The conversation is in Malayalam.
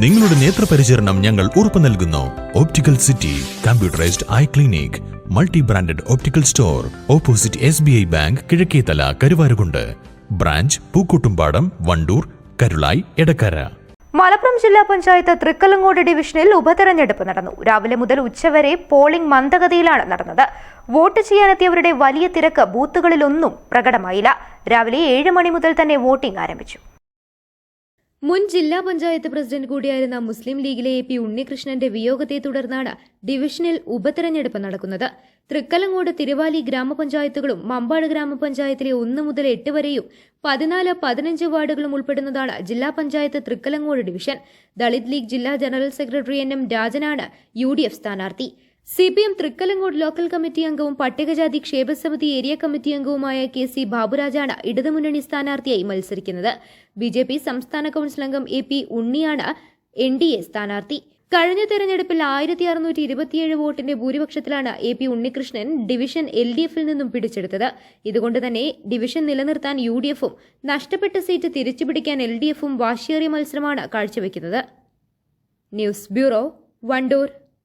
നിങ്ങളുടെ നേത്രപരിചരണം ഞങ്ങൾ ഉറപ്പു നൽകുന്നു. Optical city computerised eye clinic multi branded optical store opposite S B I bank Kizhakkethala Karuvarakundu. Branch Pookkottumpadam Wandoor Karulai Edakkara. Malappuram ജില്ലാ പഞ്ചായത്ത് തൃക്കലങ്ങോട് ഡിവിഷനിൽ ഉപതെരഞ്ഞെടുപ്പ് നടന്നു. രാവിലെ മുതൽ ഉച്ചവരെ പോളിംഗ് മന്ദഗതിയിലാണ് നടന്നത്. വോട്ട് ചെയ്യാനെത്തിയവരുടെ വലിയ തിരക്ക് ബൂത്തുകളിലൊന്നും പ്രകടമായില്ല. രാവിലെ ഏഴ് മണി മുതൽ തന്നെ വോട്ടിംഗ് ആരംഭിച്ചു. മുൻ ജില്ലാ പഞ്ചായത്ത് പ്രസിഡന്റ് കൂടിയായിരുന്ന മുസ്ലിം ലീഗിലെ എ പി ഉണ്ണികൃഷ്ണന്റെ വിയോഗത്തെ തുടർന്നാണ് ഡിവിഷനിൽ ഉപതെരഞ്ഞെടുപ്പ് നടക്കുന്നത്. തൃക്കലങ്ങോട് തിരുവാലി ഗ്രാമപഞ്ചായത്തുകളും മമ്പാട് ഗ്രാമപഞ്ചായത്തിലെ ഒന്ന് മുതൽ എട്ട് വരെയും പതിനാല് പതിനഞ്ച് വാർഡുകളും ഉൾപ്പെടുന്നതാണ് ജില്ലാ പഞ്ചായത്ത് തൃക്കലങ്ങോട് ഡിവിഷൻ. ദളിത് ലീഗ് ജില്ലാ ജനറൽ സെക്രട്ടറി എൻ എം രാജനാണ് യു ഡി എഫ് സ്ഥാനാർത്ഥി. C P M Thrikkalangode local committee അംഗവും പട്ടികജാതി ക്ഷേമസമിതി ഏരിയ കമ്മിറ്റി അംഗവുമായ കെ സി ബാബുരാജാണ് ഇടതുമുന്നണി സ്ഥാനാർത്ഥിയായി മത്സരിക്കുന്നത്. ബി ജെ പി സംസ്ഥാന കൌൺസിൽ അംഗം എ പി ഉണ്ണിയാണ് എൻ ഡി എ സ്ഥാനാർത്ഥി. കഴിഞ്ഞ തെരഞ്ഞെടുപ്പിൽ ആയിരത്തി അറുന്നൂറ്റി ഇരുപത്തിയേഴ് വോട്ടിന്റെ ഭൂരിപക്ഷത്തിലാണ് A P Unnikrishnan division L D എഫിൽ നിന്നും പിടിച്ചെടുത്തത്. ഇതുകൊണ്ട് തന്നെ ഡിവിഷൻ നിലനിർത്താൻ യു ഡി എഫും നഷ്ടപ്പെട്ട സീറ്റ് തിരിച്ചുപിടിക്കാൻ എൽ ഡി എഫും വാശിയേറിയ മത്സരമാണ് കാഴ്ചവെക്കുന്നത്. News bureau Wandoor.